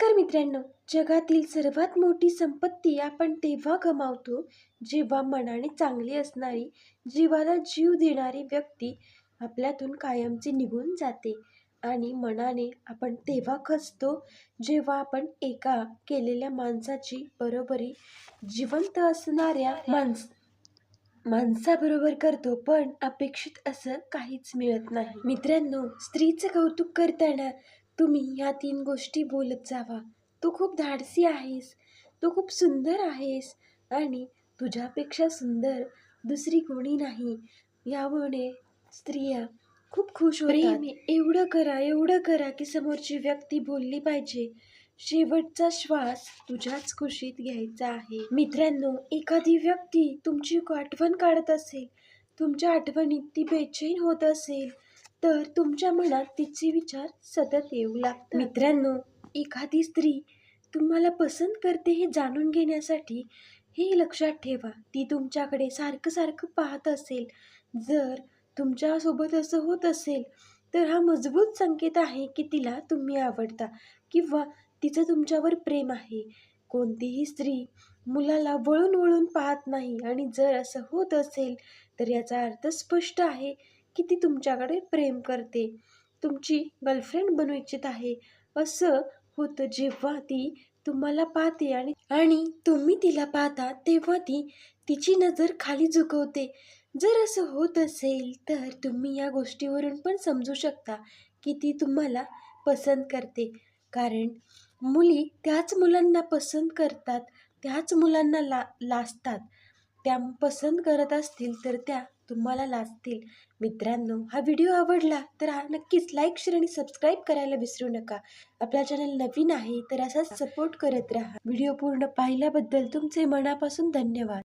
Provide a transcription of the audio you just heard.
नमस्कार मित्रांनो. जगातील सर्वात मोठी संपत्ती आपण तेव्हा गमावतो जेव्हा मनाने चांगली असणारी जीवाला जीव देणारी व्यक्ती आपल्यातून कायमची निघून जाते आणि मनाने आपण तेव्हा खचतो जेव्हा आपण एका केलेल्या माणसाची बरोबरी जिवंत असणाऱ्या माणस माणसाबरोबर करतो पण अपेक्षित असं काहीच मिळत नाही. मित्रांनो स्त्रीचं कौतुक करताना तुम्ही ह्या तीन गोष्टी बोलत जावा. तू खूप धाडसी आहेस. तू खूप सुंदर आहेस. आणि तुझ्यापेक्षा सुंदर दुसरी कोणी नाही. यामुळे स्त्रिया खूप खुश होतात. एवढं करा एवढं करा की समोरची व्यक्ती बोलली पाहिजे. शेवटचा श्वास तुझ्याच खुशीत घ्यायचा आहे. मित्रांनो एखादी व्यक्ती तुमची आठवण काढत असेल तुमच्या आठवणीत ती बेचैन होत असेल तर तुमच्या मनात तिचे विचार सतत येऊ लागतात. मित्रांनो एखादी स्त्री तुम्हाला पसंत करते हे जाणून घेण्यासाठी हे लक्षात ठेवा. ती तुमच्याकडे सारखं सारखं पाहत असेल. जर तुमच्यासोबत असं होत असेल तर हा मजबूत संकेत आहे की तिला तुम्ही आवडता किंवा तिचं तुमच्यावर प्रेम आहे. कोणतीही स्त्री मुलाला वळून वळून पाहत नाही आणि जर असं होत असेल तर याचा अर्थ स्पष्ट आहे की ती तुमच्याकडे प्रेम करते. तुमची गर्लफ्रेंड बनू इच्छित आहे. असं होतं जेव्हा ती तुम्हाला पाहते आणि आणि तुम्ही तिला पाहता तेव्हा ती तिची नजर खाली झुकवते. जर असं होत असेल तर तुम्ही या गोष्टीवरून पण समजू शकता की ती तुम्हाला पसंत करते. कारण मुली त्याच मुलांना पसंत करतात त्याच मुलांना ला लाजतात. त्या पसंत करत असतील तर त्या तुम्हाला लाजतील. मित्रांनो हा व्हिडिओ आवडला तर हा नक्कीच लाईक शेअर आणि सबस्क्राईब करायला विसरू नका. आपला चॅनल नवीन आहे तर असाच सपोर्ट करत राहा. व्हिडिओ पूर्ण पाहिल्याबद्दल तुमचे मनापासून धन्यवाद.